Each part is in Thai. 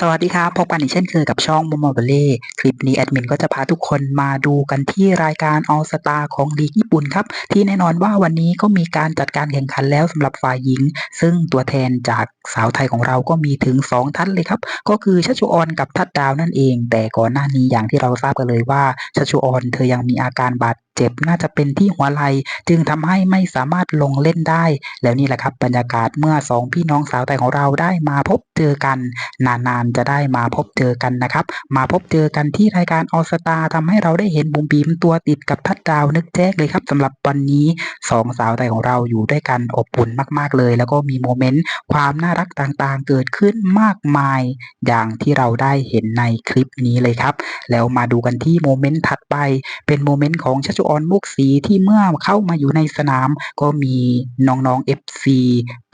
สวัสดีครับพบกันอีกเช่นเคยกับช่องมโมเบเล่คลิปนี้แอดมินก็จะพาทุกคนมาดูกันที่รายการออสตาของลีกญี่ปุ่นครับ ที่แน่นอนว่าวันนี้ก็มีการจัดการแข่งขันแล้วสำหรับฝ่ายหญิง ซึ่งตัวแทนจากสาวไทยของเราก็มีถึง 2 ท่านเลยครับ ก็คือชัชชุออนกับทัดดาวนั่นเอง แต่ก่อนหน้านี้อย่างที่เราทราบกันเลยว่าชัชชุออนเธอยังมีอาการบาด เจ็บน่าจะเป็นที่หัวไหล่จึงทำให้ไม่สามารถลงเล่นได้ แล้วนี่แหละครับบรรยากาศเมื่อสองพี่น้องสาวไทยของเราได้มาพบเจอกัน นานๆจะได้มาพบเจอกันนะครับ มาพบเจอกันที่รายการออสตาทำให้เราได้เห็นบุ๋มบีมตัวติดกับทัดดาวนึกแจ๊กเลยครับสำหรับวันนี้สองสาวไทยของเราอยู่ด้วยกันอบอุ่นมากๆเลย แล้วก็มีโมเมนต์ความน่ารักต่างๆ เกิดขึ้นมากมาย อย่างที่เราได้เห็นในคลิปนี้เลยครับ แล้วมาดูกันที่โมเมนต์ถัดไปเป็นโมเมนต์ของชัชออนมุกสีที่เมื่อเข้ามาอยู่ในสนาม ก็มีน้องๆเอฟซี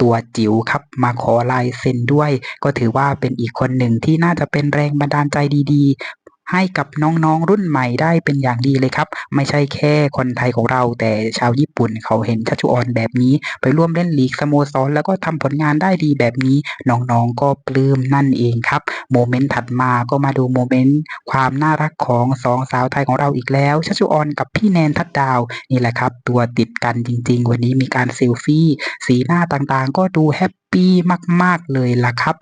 ตัวจิ๋วครับ มาขอลายเซ็นด้วย ก็ถือว่าเป็นอีกคนหนึ่งที่น่าจะเป็นแรงบันดาลใจดีๆ ให้กับน้องๆรุ่นใหม่ได้เป็นอย่างดีเลยครับ ไม่ใช่แค่คนไทยของเรา แต่ชาวญี่ปุ่นเขาเห็นชัชชุออนแบบนี้ ไปร่วมเล่นลีกสโมสรแล้วก็ทำผลงานได้ดีแบบนี้ น้องๆก็ปลื้มนั่นเองครับ โมเมนต์ถัดมาก็มาดูโมเมนต์ความน่ารักของสองสาวไทยของเราอีกแล้วชัชชุออนกับพี่แนนทัดดาวนี่แหละครับ ตัวติดกันจริง ๆ วันนี้มีการเซลฟี่ สีหน้าต่างๆ ก็ดูแฮปปี้มาก ๆ เลยล่ะครับ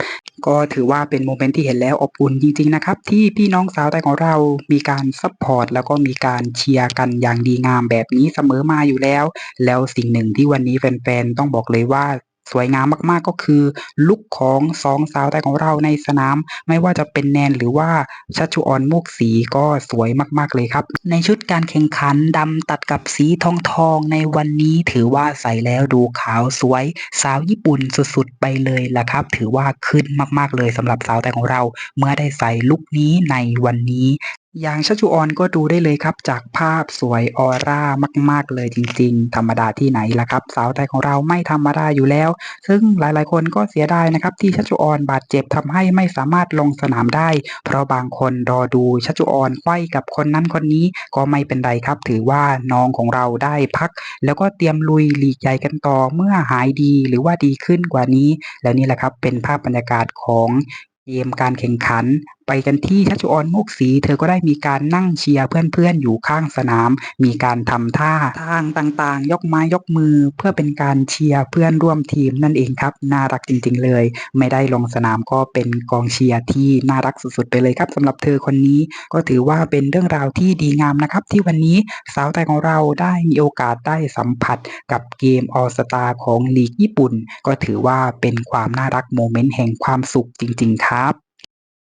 ก็ถือว่าเป็นโมเมนต์ที่เห็นแล้วอบอุ่นจริงๆนะครับ ที่พี่น้องสาวไทยของเรามีการซัพพอร์ตแล้วก็มีการเชียร์กันอย่างดีงามแบบนี้เสมอมาอยู่แล้ว แล้วสิ่งหนึ่งที่วันนี้แฟนๆต้องบอกเลยว่า สวยงามมากๆก็คือลุคของสองสาวไทยของเราในสนาม ไม่ว่าจะเป็นแนนหรือว่าชัชชุออนมุกสีก็สวยมากๆเลยครับ ในชุดการแข่งขันดำตัดกับสีทองทองๆในวันนี้ถือว่าใส่แล้วดูขาวสวยสาวญี่ปุ่นสุดๆไปเลยล่ะครับ ถือว่าขึ้นมากๆเลยสำหรับสาวไทยของเรา เมื่อได้ใส่ลุคนี้ในวันนี้ อย่างชัชชุออนก็ดูได้เลยครับ จากภาพสวยออร่ามาก ๆ เลยจริง ๆ ธรรมดาที่ไหนล่ะครับ สาวไทยของเราไม่ธรรมดาอยู่แล้ว ซึ่งหลายๆ คนก็เสียดายนะครับ ที่ชัชชุออนบาดเจ็บทำให้ไม่สามารถลงสนามได้ เพราะบางคนรอดูชัชชุออนไขว้กับคนนั้นคนนี้ก็ไม่เป็นไรครับ ถือว่าน้องของเราได้พัก แล้วก็เตรียมลุยลีกใหญ่กันต่อเมื่อหายดีหรือว่าดีขึ้นกว่านี้ แล้วนี่แหละครับเป็นภาพบรรยากาศของเกมการแข่งขัน ไปกันที่ชัชชุออนมุกสี เธอก็ได้มีการนั่งเชียร์เพื่อนๆอยู่ข้างสนาม มีการทำท่าทางต่างๆ ยกไม้ยกมือเพื่อเป็นการเชียร์เพื่อนร่วมทีมนั่นเองครับ น่ารักจริง ๆ เลย ไม่ได้ลงสนามก็เป็นกองเชียร์ที่น่ารักสุดๆไปเลยครับสำหรับเธอคนนี้ก็ถือว่าเป็นเรื่องราวที่ดีงามนะครับ ที่วันนี้สาวไทยของเราได้มีโอกาสได้สัมผัสกับเกมออสตาของลีกญี่ปุ่น ก็ถือว่าเป็นความน่ารักโมเมนต์แห่งความสุขจริง ๆ ครับ